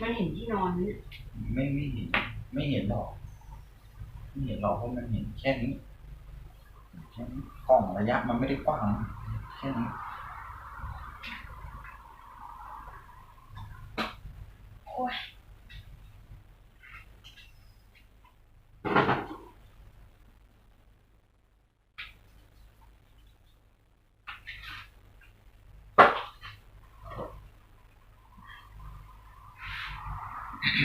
มันเห็นที่นอนนี่ไม่ไม่เห็น ไม่เห็นหรอกไม่เห็นหรอกเพราะมันเห็นแค่นี้แค่นี้กล้องระยะมันไม่ได้กว้างแค่นี้ โอ้ย อุป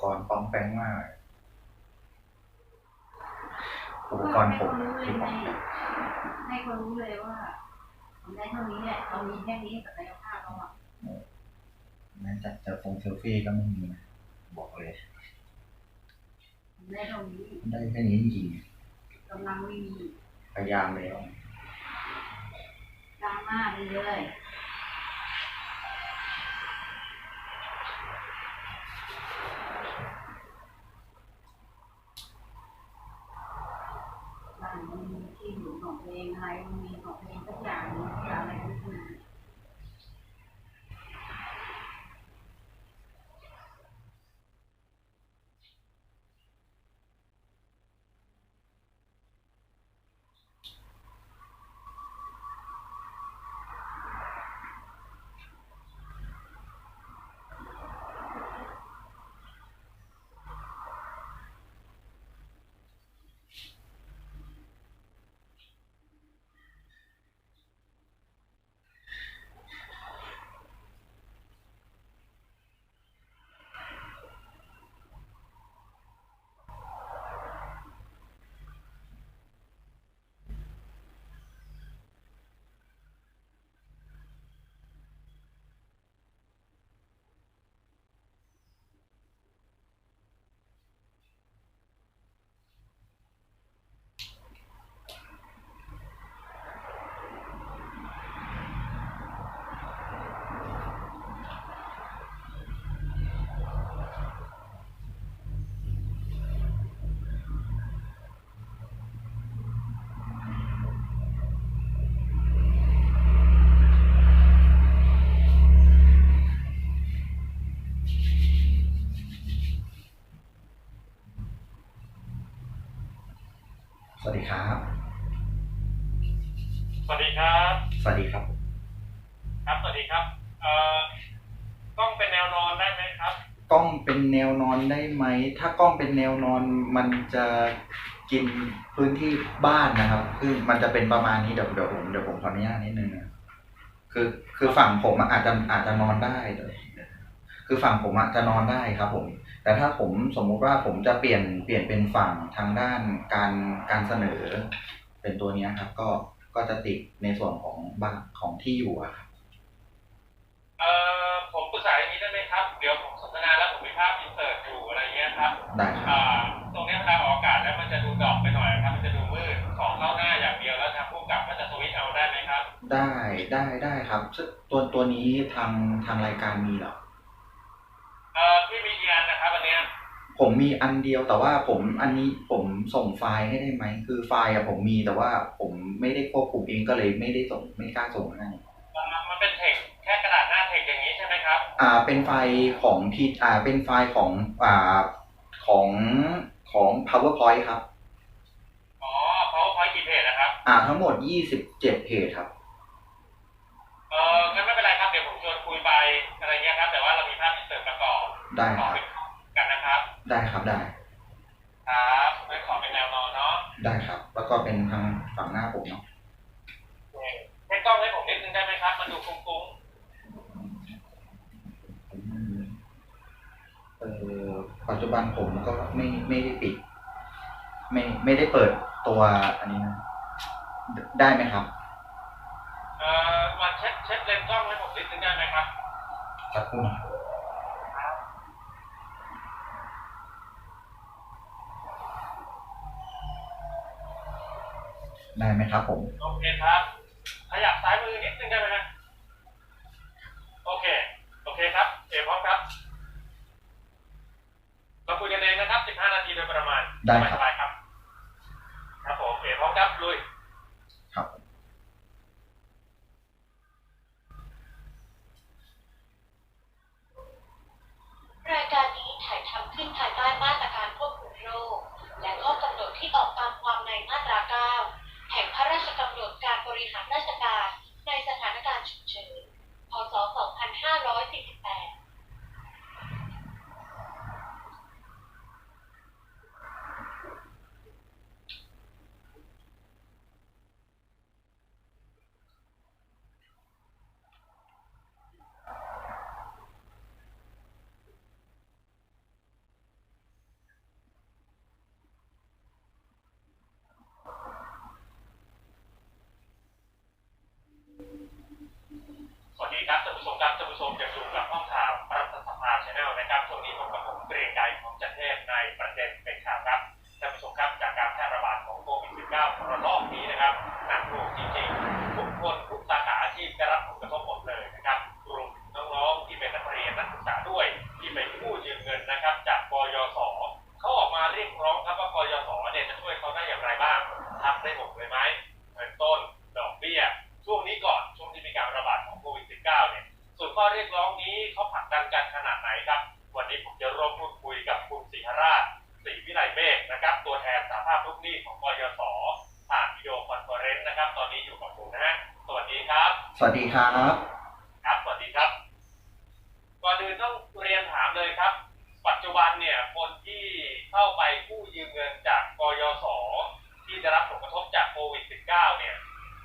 กรณ์ป้องแป้งมาก อุปกรณ์ผมให้คือคนป้องรู้แป้เลยงให้คนรู้เลยว่าทำ ได้เท่านี้แหละเรามีแค่นี้ศักยภาพเราอะแม้จะจะฟงเซลฟี่ก็ไม่มีนะบอกเลยทำได้เท่านี้ได้แค่นี้จริงกำลังไม่มีๆพยายามแล้วดราม่าไปเลยบ้านมันมีที่อยู่ของตัวเองอะไรมันมีของตัวเองสักอย่างหนึ่งอะไรก็ไม่รู้ สวัสดี ครับ สวัสดีครับ สวัสดีครับ ครับ สวัสดีครับ เอ่อกล้องเป็นแนวนอนได้ไหมครับ กล้องเป็นแนวนอนได้ไหม ถ้ากล้องเป็นแนวนอนมันจะกินพื้นที่บ้านนะครับ คือมันจะเป็นประมาณนี้เดี๋ยวเดี๋ยวผมเดี๋ยวผมขออนุญาตนิดนึงนะคือคือฝั่งผมอะอาจจะอาจจะนอนได้เดี๋ยว คือฝั่งผมอาจจะนอนได้ครับผมแต่ถ้าผมสมมุติว่าผมจะเปลี่ยนเปลี่ยนเป็นฝั่งทางด้านการการเสนอ เป็นตัวเนี้ยครับ ก็ก็จะติดในส่วนของบ้านของที่อยู่อะครับเอ่อผมปรึกษาอย่างนี้ได้ไหมครับ เดี๋ยวผมสนทนาแล้วผมมีภาพอินเสิร์ตอยู่อะไรเงี้ยครับได้ครับอ่าตรงเนี้ยเวลาออกอากาศแล้วมันจะดูดรอกไปหน่อยครับ มันจะดูมืดของเข้าหน้าอย่างเดียวแล้วทางผู้กำกับก็จะสวิตช์เอาได้ไหมครับ ได้ได้ได้ครับซึ่งตัวตัวนี้ทางทางรายการมีเหรอ เอ่อพี่มีกี่อันนะครับอันเนี้ยผมมีอันเดียวแต่ว่าผมอันนี้ผมส่งไฟล์ให้ได้ไหมคือไฟล์อะผมมีแต่ว่าผมไม่ได้ควบคุมเองก็เลยไม่ได้ส่งไม่กล้าส่งให้มันมันเป็นเทคแค่กระดาษหน้าเทคอย่างนี้ใช่ไหมครับอ่าเป็นไฟล์ของพีอ่าเป็นไฟล์ของอ่าของของ powerpoint ครับอ๋อ powerpoint กี่เพจนะครับอ่าทั้งหมด27เพจครับเอ่องั้นไม่เป็นไรครับเดี๋ยวผ ได้ขคอรับ เป็นกันนะครับ ได้ครับได้ ครับไม่ขอเป็นแนวนอนเนาะได้ครับ แล้วก็เป็นทางฝั่งหน้าผมเนาะเช็คกล้องให้ผมนิดนึงได้ไหมครับ มันดูฟุ้งอืมเออปัจจุบันผมก็ไม่ไม่ได้ปิด ไม่ไม่ได้เปิดตัวอันนี้นะได้ไหมครับ ๆเอ่อมาเช็คเช็คเลนส์กล้องให้ผมนิดนึงได้ไหมครับ สักครู่นะ ได้ไหมครับผม โอเคครับ ขยับซ้ายมือนิดนึงได้ไหมฮะโอเค โอเคครับเอพร้อมครับเราคุยกันเองนะครับ 15 นาทีโดยประมาณได้ครับ ครับ ครับผมเอพร้อมครับลุย ครับรายการ นะครับช่วงนี้ผมกับผม ครับครับสวัสดีครับก่อนอื่นต้องเรียนถามเลยครับ ปัจจุบันเนี่ยคนที่เข้าไปกู้ยืมเงินจากกยศที่ได้รับผลกระทบจากโควิด -19 เนี่ย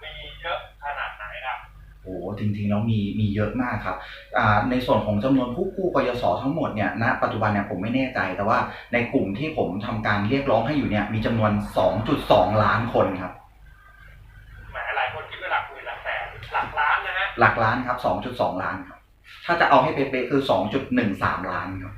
มีเยอะขนาดไหนครับโอ้จริงๆแล้วมีมีเยอะมากครับอ่าในส่วนของจำนวนผู้กู้กยศทั้งหมดเนี่ยณปัจจุบันเนี่ยผมไม่แน่ใจ แต่ว่าในกลุ่มที่ผมทำการเรียกร้องให้อยู่เนี่ยมีจำนวน 2.2 ล้านคนครับ หลักล้านครับ2.2ล้านครับ ถ้าจะเอาให้เป๊ะๆคือ2.13ล้านครับ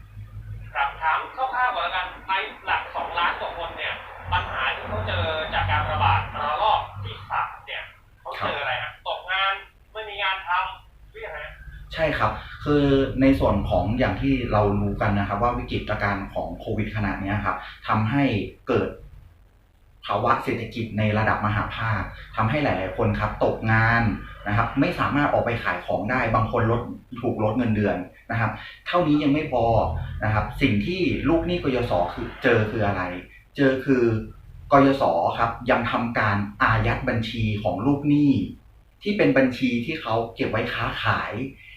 ครับถามคร่าวๆก่อนแล้วกันในหลักสองล้านกว่าคนเนี่ย ปัญหาที่เขาเจอจากการระบาดระลอกที่สามเนี่ยเขาเจออะไรฮะตกงานไม่มีงานทำหรือยังไงฮะใช่ครับ คือในส่วนของอย่างที่เรารู้กันนะครับ ว่าวิกฤตการณ์ของโควิดขนาดเนี้ยครับทำให้เกิดภาวะเศรษฐกิจในระดับมหาภาคทำให้หลาย ๆ คนครับ ตกงาน นะครับไม่สามารถออกไปขายของได้บางคนลดถูกลดเงินเดือนนะครับ เท่านี้ยังไม่พอนะครับ สิ่งที่ลูกหนี้กยศคือเจอคืออะไร เจอคือกยศครับยังทำการอายัดบัญชีของลูกหนี้ ที่เป็นบัญชีที่เขาเก็บไว้ค้าขาย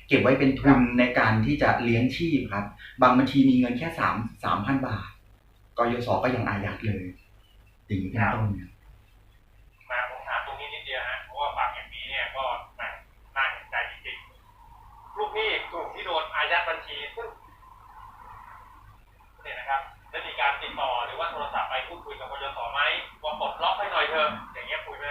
เก็บไว้เป็นทุนในการที่จะเลี้ยงชีพครับ บางบัญชีมีเงินแค่สามสามพันบาทกยศก็ยังอายัดเลยอย่างนี้เป็นต้นเนี่ย ยัดบัญชีซึ่งเนี่ยนะครับได้มีการติดต่อหรือว่าโทรศัพท์ไปพูดคุยกับกยศไหมว่าปลดล็อกให้หน่อยเถอะอย่างเงี้ยคุยไหม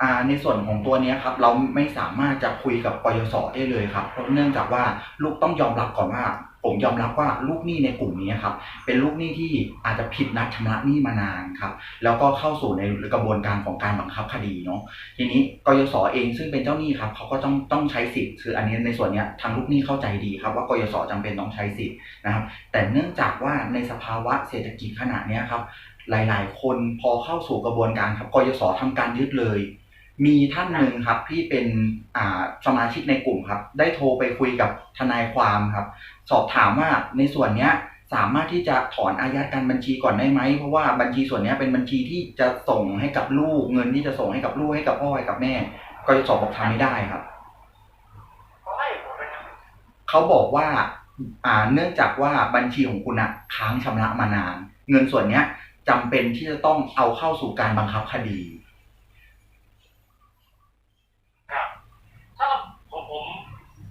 อ่าในส่วนของตัวนี้ครับเราไม่สามารถจะคุยกับกยศได้เลยครับเพราะเนื่องจากว่าลูกต้องยอมรับก่อนว่าผมยอมรับว่าลูกหนี้ในกลุ่มนี้ครับเป็นลูกหนี้ที่อาจจะผิดนัดชำระหนี้มานานครับแล้วก็เข้าสู่ในกระบวนการของการบังคับคดีเนาะทีนี้กยศเองซึ่งเป็นเจ้าหนี้ครับเขาก็ต้องต้องใช้สิทธิ์คืออันนี้ในส่วนนี้ทางลูกหนี้เข้าใจดีครับ ว่ากยศจำเป็นต้องใช้สิทธิ์นะครับ แต่เนื่องจากว่าในสภาวะเศรษฐกิจขนาดนี้ครับหลาย ๆ คนพอเข้าสู่กระบวนการครับกยศทำการยึดเลย มีท่านหนึ่งครับที่เป็นสมาชิกในกลุ่มครับ ได้โทรไปคุยกับทนายความครับ สอบถามว่าในส่วนเนี้ยสามารถที่จะถอนอายัดการบัญชีก่อนได้ไหม เพราะว่าบัญชีส่วนนี้เป็นบัญชีที่จะส่งให้กับลูก เงินที่จะส่งให้กับลูกให้กับพ่อให้กับแม่กยศบบอกทำไม่ได้ครับเขาบอกว่าอ่าเนื่องจากว่าบัญชีของคุณอะค้างชำระมานาน เงินส่วนเนี้ยจำเป็นที่จะต้องเอาเข้าสู่การบังคับคดี ครับ ถ้าผมผม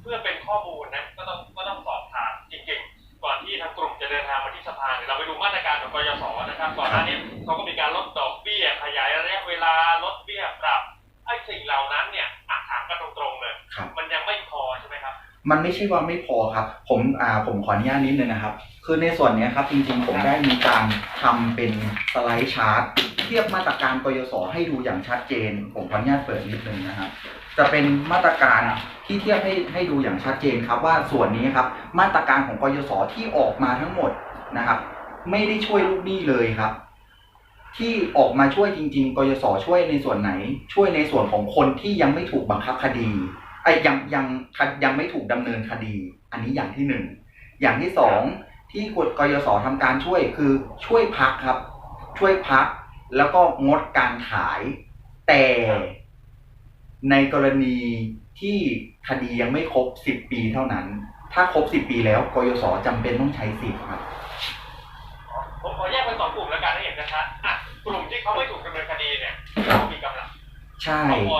เพื่อเป็นข้อมูลนะ ก็ต้องก็ต้องสอบถามจริงๆ ก่อนที่ทางกลุ่มจะเดินทางมาที่สภาเนี่ยเราไปดูมาตรการของกยศนะครับก่อนหน้านี้เขาก็มีการลดดอกเบี้ยขยายระยะเวลาลดเบี้ยปรับไอ้สิ่งเหล่านั้นเนี่ยอะถามกันตรงๆเลยครับมันยังไม่พอใช่ไหมครับ มันไม่ใช่ว่าไม่พอครับ ผมอ่าผมขออนุญาตนิดนึงนะครับ คือในส่วนเนี้ยครับจริงๆผมได้มีการทำเป็นสไลด์ชาร์ตเทียบมาตรการกยศให้ดูอย่างชัดเจน ผมขออนุญาตเปิดนิดนึงนะครับ จะเป็นมาตรการที่เทียบให้ให้ดูอย่างชัดเจนครับว่าส่วนนี้ครับมาตรการของกยศที่ออกมาทั้งหมดนะครับ ไม่ได้ช่วยลูกหนี้เลยครับ ที่ออกมาช่วยจริง ๆ กยศช่วยในส่วนไหน ช่วยในส่วนของคนที่ยังไม่ถูกบังคับคดีไอ้ยังยังยังไม่ถูกดำเนินคดี อันนี้อย่างที่หนึ่งอย่างที่สองที่กยศทำการช่วยคือช่วยพักครับ ช่วยพักแล้วก็งดการขาย แต่ ในกรณีที่คดียังไม่ครบสิบปีเท่านั้น ถ้าครบสิบปีแล้วกยศจำเป็นต้องใช้สิทธิ์ครับผมขอแยกเป็นสองกลุ่มแล้วกันให้เห็นชัดๆอะกลุ่มที่เขาไม่ถูกดำเนินคดีเนี่ยเขามีกำลังใช่เขาพอ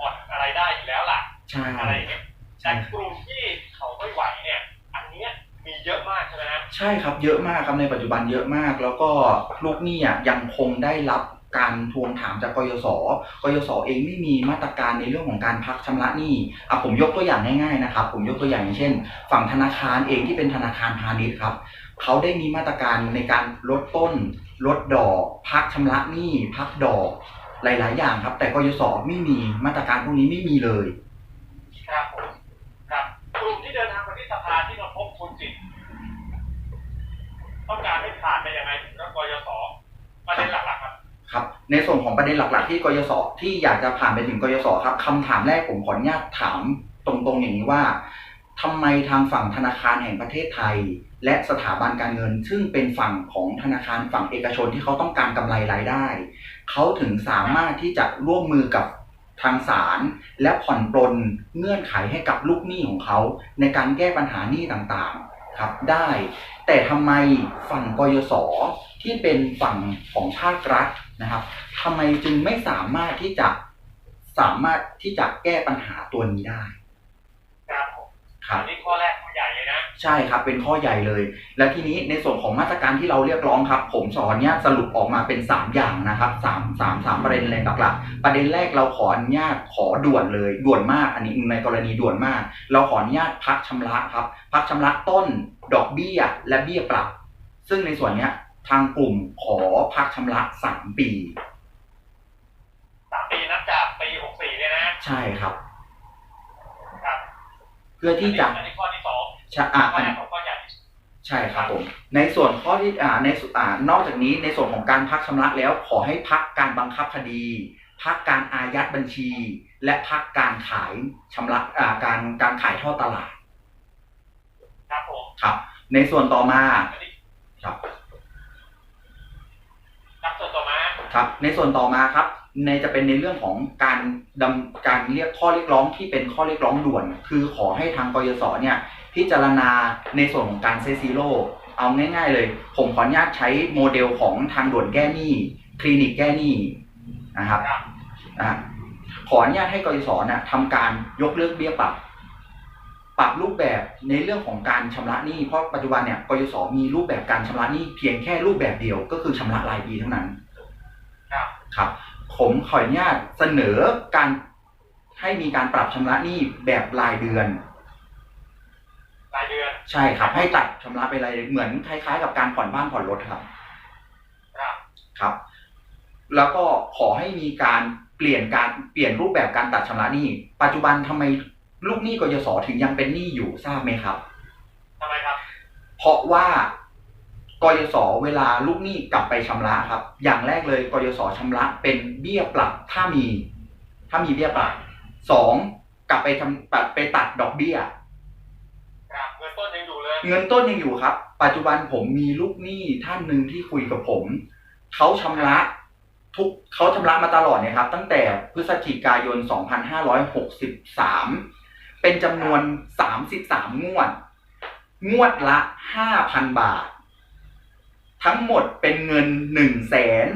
อดอะไรได้อยู่แล้วล่ะใช่อะไรอย่างเงี้ยใช่แต่กลุ่มที่เขาไม่ไหวเนี่ย อันเนี้ยมีเยอะมากใช่ไหมฮะใช่ครับเยอะมากครับในปัจจุบันเยอะมาก แล้วก็ลูกหนี้อะยังคงได้รับ การทวงถามจากกยศกยศเองไม่มีมาตรการในเรื่องของการพักชำระหนี้อะผมยกตัวอย่างง่ายๆนะครับ ผมยกตัวอย่างอย่างเช่น ฝั่งธนาคารเองที่เป็นธนาคารพาณิชย์ครับเขาได้มีมาตรการในการลดต้น ลดดอก พักชำระหนี้ พักดอกหลาย ๆ อย่างครับ แต่กยศไม่มีมาตรการพวกนี้ไม่มีเลยครับผมครับกลุ่มที่เดินทางมาที่สภาที่เราพบคุณจิตต้องการให้ผ่านไปยังไงถึงกับกยศประเด็นหลัก ๆ ครับ ครับในส่วนของประเด็นหลัก ๆ ที่กยศที่อยากจะผ่านไปถึงกยศครับคำถามแรกผมขออนุญาตถามตรงๆอย่างนี้ว่าทำไมทางฝั่งธนาคารแห่งประเทศไทย และสถาบันการเงิน ซึ่งเป็นฝั่งของธนาคารฝั่งเอกชนที่เขาต้องการกำไรรายได้เขาถึงสามารถที่จะร่วมมือกับทางศาลและผ่อนปลนเงื่อนไขให้กับลูกหนี้ของเขาในการแก้ปัญหาหนี้ต่างๆครับได้ แต่ทำไมฝั่งกยศที่เป็นฝั่งของภาครัฐ นะครับทำไมจึงไม่สามารถที่จะสามารถที่จะแก้ปัญหาตัวนี้ได้ ครับผมครับอันนี้ข้อแรกข้อใหญ่เลยนะ ใช่ครับ เป็นข้อใหญ่เลย และทีนี้ในส่วนของมาตรการที่เราเรียกร้องครับ ผมสอนเนี่ยสรุปออกมาเป็น 3 อย่างนะครับสามสามสามประเด็นเลยหลักๆประเด็นแรกเราขออนุญาตขอด่วนเลยด่วนมาก อันนี้ในกรณีด่วนมาก เราขออนุญาตพักชำระครับ พักชำระต้น ดอกเบี้ย และเบี้ยปรับ ซึ่งในส่วนเนี้ย ทางกลุ่มขอพักชำระ3ปีสามปีนับจากปีหกสี่เนี่ยนะ ใช่ครับ ครับ เพื่อที่จะอันนี้ข้อที่สองใช่อะข้ออันแรกของข้อใหญ่ใช่ครับผม ในส่วนข้อที่อ่าในส่วนอ่านอกจากนี้ในส่วนของการพักชำระแล้วขอให้พักการบังคับคดี พักการอายัดบัญชี และพักการขายชำระอ่าการการขายทอดตลาด ครับผมครับ ในส่วนต่อมาอันนี้ครับครับส่วนต่อมา ครับ ในส่วนต่อมาครับ ในจะเป็นในเรื่องของการดำการเรียกข้อเรียกร้องที่เป็นข้อเรียกร้องด่วน คือขอให้ทางกยศเนี่ยพิจารณาในส่วนของการเซซีโร่เอาง่าย ๆ เลย ผมขออนุญาตใช้โมเดลของทางด่วนแก้หนี้คลินิกแก้หนี้นะครับนะขออนุญาตให้กยศนะทำการยกเลิกเบี้ยปรับปรับรูปแบบในเรื่องของการชำระหนี้เพราะปัจจุบันเนี่ยกยศมีรูปแบบการชำระหนี้เพียงแค่รูปแบบเดียวก็คือชำระรายปีเท่านั้น ครับครับ ผมขออนุญาตเสนอการให้มีการปรับชำระหนี้แบบรายเดือน รายเดือนใช่ครับ ให้ตัดชำระไปรายเดือนเหมือนคล้ายๆ กับการผ่อนบ้านผ่อนรถครับครับครับ แล้วก็ขอให้มีการเปลี่ยนการเปลี่ยนรูปแบบการตัดชำระหนี้ ปัจจุบันทำไมลูกหนี้กยศถึงยังเป็นหนี้อยู่ทราบไหมครับทำไมครับ เพราะว่า กยศเวลาลูกหนี้กลับไปชำระครับ อย่างแรกเลยกยศชำระเป็นเบี้ยปรับถ้ามี ถ้ามีเบี้ยปรับสองกลับไปทำไปตัดดอกเบี้ยครับเงินต้นยังอยู่เลยเงินต้นยังอยู่ครับ ปัจจุบันผมมีลูกหนี้ท่านหนึ่งที่คุยกับผมเขาชำระทุกเขาชำระมาตลอดเนี่ยครับ ตั้งแต่พฤศจิกายน 2563 เป็นจำนวน 33 งวด งวดละ 5,000 บาท ทั้งหมดเป็นเงิน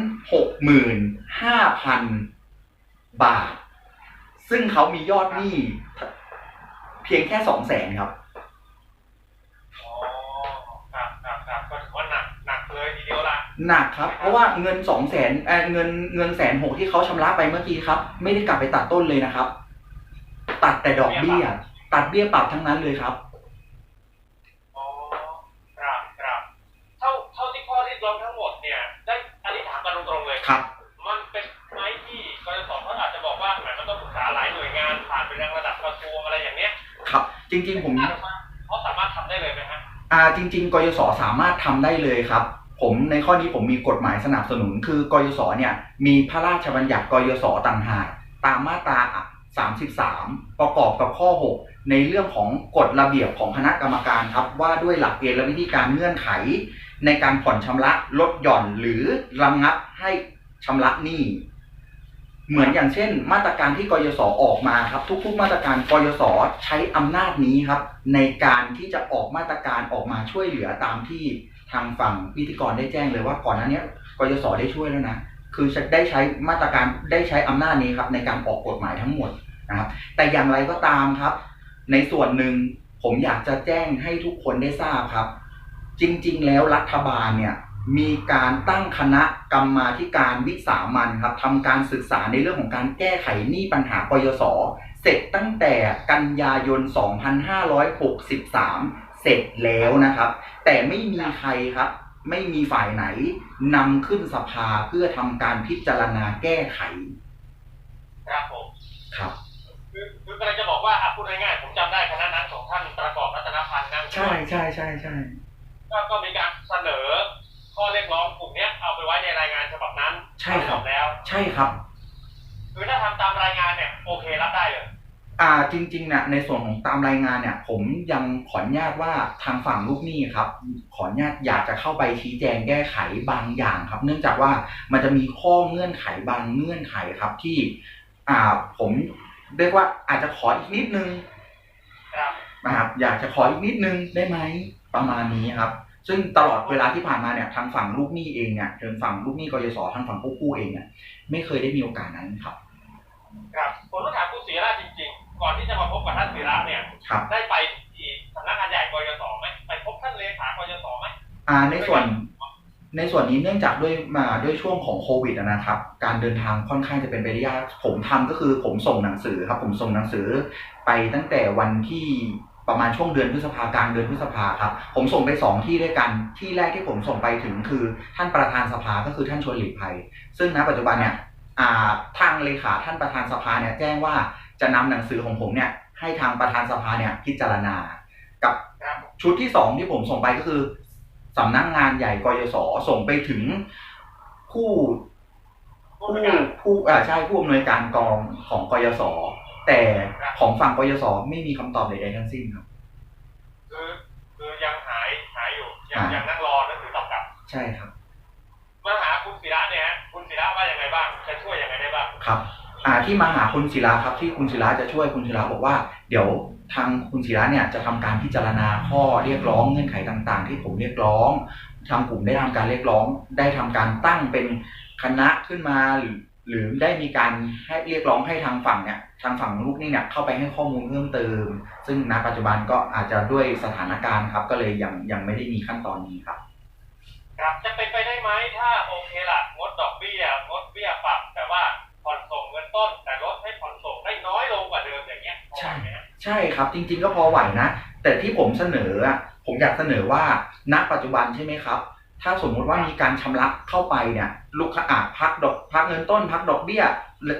165,000บาท ซึ่งเขามียอดหนี้เพียงแค่200,000ครับอ๋อครับครับครับก็ถือว่าหนักหนักเลยทีเดียวล่ะหนักครับ เพราะว่าเงินสองแสนเอ่อเงินเงินแสนหกที่เขาชำระไปเมื่อกี้ครับ ไม่ได้กลับไปตัดต้นเลยนะครับ ตัดแต่ดอกเบี้ย ตัดเบี้ยปรับทั้งนั้นเลยครับ งานผ่านไปยังระดับกระทรวงอะไรอย่างเนี้ยครับ จริง ๆ ผมเขาสามารถทำได้เลยไหมฮะอ่า จริง ๆกยศสามารถทำได้เลยครับ ผมในข้อนี้ผมมีกฎหมายสนับสนุน คือกยศเนี่ย มีพระราชบัญญัติกยศต่างหากตามมาตรา33 ประกอบกับข้อ 6 ในเรื่องของกฎระเบียบของคณะกรรมการครับว่าด้วยหลักเกณฑ์และวิธีการเงื่อนไข ในการผ่อนชำระลดหย่อนหรือระงับให้ชำระหนี้ เหมือนอย่างเช่น มาตรการที่กยศออกมาครับ ทุกๆ มาตรการกยศใช้อำนาจนี้ครับ ในการที่จะออกมาตรการออกมาช่วยเหลือตามที่ทางฝั่งพิธีกรได้แจ้งเลยว่าก่อนหน้านี้กยศได้ช่วยแล้วนะคือได้ใช้มาตรการได้ใช้อำนาจนี้ครับในการออกกฎหมายทั้งหมดนะครับ แต่อย่างไรก็ตามครับ ในส่วนหนึ่งผมอยากจะแจ้งให้ทุกคนได้ทราบครับ จริง ๆ แล้วรัฐบาลเนี่ย มีการตั้งคณะกรรมาธิการวิสามันครับทำการศึกษาในเรื่องของการแก้ไขหนี้ปัญหากยศเสร็จตั้งแต่กันยายน 2563 เสร็จแล้วนะครับ แต่ไม่มีใครครับ ไม่มีฝ่ายไหนนำขึ้นสภาเพื่อทำการพิจารณาแก้ไข ครับผมครับคือคือกำลังจะบอกว่าอะพูดง่ายๆผมจำได้คณะนั้นของท่านประกอบรัตนพันธ์นั่งใช่ใช่ใช่ใช่ก็ก็มีการเสนอ ข้อเรียกร้องกลุ่มเนี้ยเอาไปไว้ในรายงานฉบับนั้นใช่ครับจบแล้ว ใช่ครับคือถ้าทำตามรายงานเนี่ยโอเครับได้เลยอ่าจริงๆเนี่ยในส่วนของตามรายงานเนี่ย ผมยังขออนุญาตว่าทางฝั่งลูกหนี้ครับ ขออนุญาตอยากจะเข้าไปชี้แจงแก้ไขบางอย่างครับ เนื่องจากว่ามันจะมีข้อเงื่อนไขบางเงื่อนไขครับที่ อ่าผมเรียกว่าอาจจะขออีกนิดนึงครับนะครับอยากจะขออีกนิดนึงได้ไหมประมาณนี้ครับ ซึ่งตลอดเวลาที่ผ่านมาเนี่ยทางฝั่งลูกหนี้เองเนี่ยทางฝั่งลูกหนี้กยศทางฝั่งผู้กู้เองเนี่ยไม่เคยได้มีโอกาสนั้นครับ ครับผมต้องถามคุณศิระจริง ๆ ก่อนที่จะมาพบกับท่านศิระเนี่ยครับได้ไปที่สำนักงานใหญ่กยศไหมไปพบท่านเลขากยศไหมอ่าในส่วนในส่วนนี้เนื่องจากด้วยมาด้วยช่วงของโควิดอะนะครับ การเดินทางค่อนข้างจะเป็นไปได้ยากผมทำก็คือผมส่งหนังสือครับ ผมส่งหนังสือไปตั้งแต่วันที่ ประมาณช่วงเดือนพฤษภากลางเดือนพฤษภาครับ ผมส่งไปสองที่ด้วยกันที่แรกที่ผมส่งไปถึงคือท่านประธานสภาก็คือท่านชวนหลีกภัย ซึ่งณปัจจุบันเนี่ยทางเลขาท่านประธานสภาเนี่ยแจ้งว่าจะนำหนังสือของผมเนี่ยให้ทางประธานสภาเนี่ยพิจารณา กับชุดที่สองที่ผมส่งไปก็คือสำนักงานใหญ่กยศส่งไปถึงผู้ผู้ผู้บริการผู้อ่าใช่ผู้อำนวยการกองของกยศ แต่ของฝั่งกยศไม่มีคำตอบใดๆทั้งสิ้นครับคือคือยังหายหายอยู่ยังอ่ายัยังนั่งรอหนังสือตอบกลับ ใช่ครับมาหาคุณศิระเนี่ยฮะคุณศิระว่ายังไงบ้างจะช่วยยังไงได้บ้างครับ อ่าที่มาหาคุณศิลาครับ ที่คุณศิลาจะช่วยคุณศิลาบอกว่า เดี๋ยวทางคุณศิลาเนี่ยจะทำการพิจารณาข้อเรียกร้องเงื่อนไขต่าง ๆ ที่ผมเรียกร้องทางกลุ่มได้ทำการเรียกร้อง ได้ทำการตั้งเป็นคณะขึ้นมาหรือ หรือได้มีการให้เรียกร้องให้ทางฝั่งเนี่ยทางฝั่งลูกหนี่เนี่ยเข้าไปให้ข้อมูลเพิ่มเติม ซึ่งณปัจจุบันก็อาจจะด้วยสถานการณ์ครับ ก็เลยยังยังไม่ได้มีขั้นตอนนี้ครับครับจะเป็นไปได้ไหมถ้าโอเคล่ะงดดอกเบี้ยงดเบี้ยปรับแต่ว่าผ่อนส่งเงินต้น แต่ลดให้ผ่อนส่งได้น้อยลงกว่าเดิมอย่างเงี้ยพอใช่ไหมฮะใช่ครับ จริง ๆ ก็พอไหวนะ แต่ที่ผมเสนออะผมอยากเสนอว่าณปัจจุบันใช่ไหมครับ ถ้าสมมุติว่ามีการชำระเข้าไปเนี่ยลูกค้าอาจพักดอกพักเงินต้น พักดอกเบี้ย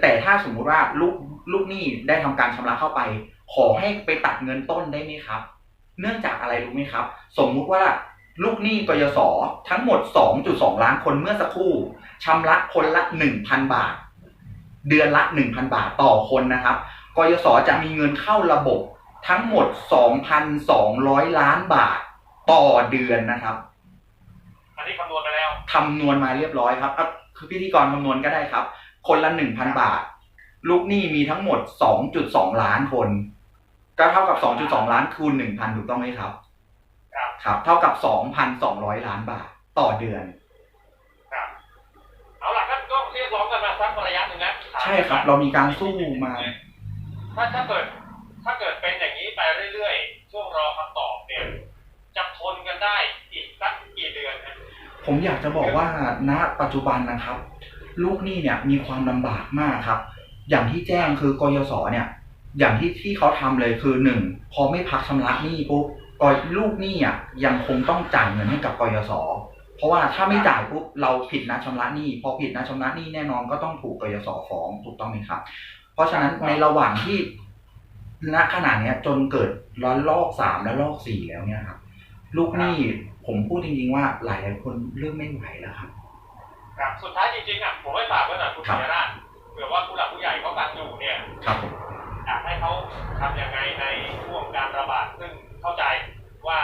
แต่ถ้าสมมุติว่าลูกลูกหนี้ได้ทำการชำระเข้าไป ขอให้ไปตัดเงินต้นได้ไหมครับ เนื่องจากอะไรรู้ไหมครับ สมมุติว่าลูกหนี้กยศทั้งหมด 2.2 ล้านคนเมื่อสักครู่ชำระคนละ 1,000 บาท เดือนละ 1,000 บาทต่อคนนะครับกยศจะมีเงินเข้าระบบทั้งหมด 2,200 ล้านบาทต่อเดือนนะครับ นนี้คำนวณมาแล้วคำนวณมาเรียบร้อยครับอะคือพิธีกรคำนวณก็ได้ครับ คนละ1,000บาท ลูกหนี้มีทั้งหมด2.2ล้านคน ก็เท่ากับ2.2ล้านคูณ1,000ถูกต้องไหมครับ ครับครับ เท่ากับ2,200ล้านบาทต่อเดือน ครับเอาล่ะก็ก็เรียกร้องกันมาสักระยะหนึ่งนะใช่ครับ เรามีการสู้มา ถ้าถ้าเกิด ถ้าเกิดเป็นอย่างนี้ไปเรื่อยๆช่วงรอคำตอบเนี่ยจะทนกันได้ ผมอยากจะบอกว่าณปัจจุบันนะครับ ลูกหนี้เนี่ยมีความลำบากมากครับ อย่างที่แจ้งคือกยศเนี่ย อย่างที่ที่เขาทำเลยคือหนึ่งพอไม่พักชำระหนี้ปุ๊บกยลูกหนี้อะยังคงต้องจ่ายเงินให้กับกยศเพราะว่าถ้าไม่จ่ายปุ๊บเราผิดนัดชำระหนี้พอผิดนัดชำระหนี้แน่นอนก็ต้องถูกกยศฟ้องถูกต้องไหมครับ เพราะฉะนั้นในระหว่างที่ณขณะเนี้ยจนเกิดร้อนลอกสามและลอกสี่แล้วเนี่ยครับลูกหนี้ ผมพูดจริงๆว่าหลายหลายๆคนเริ่มไม่ไหวแล้วครับครับสุดท้ายจริงๆอะผมให้ฝากไว้หน่อยคุณครัปิบยราชเผื่อว่าผู้หลักผู้ใหญ่เขาฟังอยู่เนี่ยครับผมอยากให้เขาทำยังไงในช่วงการระบาดซึ่งเข้าใจว่า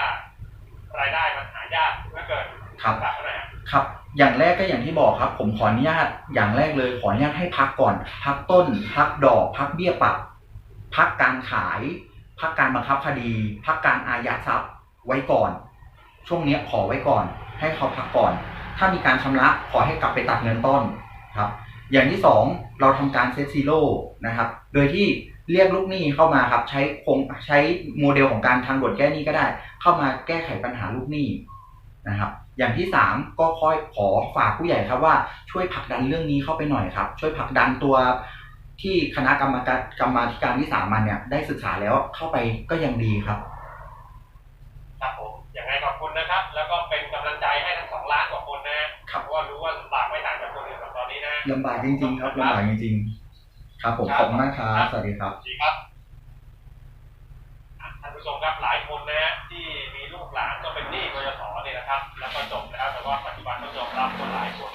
รายได้มันหายากเหลือเกินครับฝากไว้หน่อยฮะครับ อย่างแรกก็อย่างที่บอกครับ ผมขออนุญาตอย่างแรกเลยขออนุญาตให้พักก่อน พักต้น พักดอก พักเบี้ยปรับ พักการขาย พักการบังคับคดี พักการอายัดทรัพย์ไว้ก่อน ช่วงนี้ขอไว้ก่อน ให้เขาพักก่อน ถ้ามีการชำระขอให้กลับไปตัดเงินต้นครับ อย่างที่สองเราทำการเซตซีโร่นะครับ โดยที่เรียกลูกหนี้เข้ามาครับใช้คงใช้โมเดลของการทางด่วนแก้หนี้ก็ได้ เข้ามาแก้ไขปัญหาลูกหนี้นะครับ อย่างที่สามก็ค่อยขอฝากผู้ใหญ่ครับว่าช่วยผลักดันเรื่องนี้เข้าไปหน่อยครับ ช่วยผลักดันตัวที่คณะกรรมการกรรมาธิการวิสามันเนี่ยได้ศึกษาแล้วเข้าไปก็ยังดีครับ แล้วก็เป็นกำลังใจให้ทั้งสองล้านกว่าคนนะเพราะว่ารู้ว่าลำบากไม่ต่างจากคนอื่นแบบตอนนี้นะลำบากจริง ๆ ครับลำบากจริงๆครับผมขอบคุณมากครับสวัสดีครับครับท่านผู้ชมครับหลายคนนะะที่มีลูกหลานก็เป็นหนี้กยศเนี่ยนะครับ แล้วก็จบแล้วแต่ว่าปัจจุบันต้องยอมรับคนหลายคน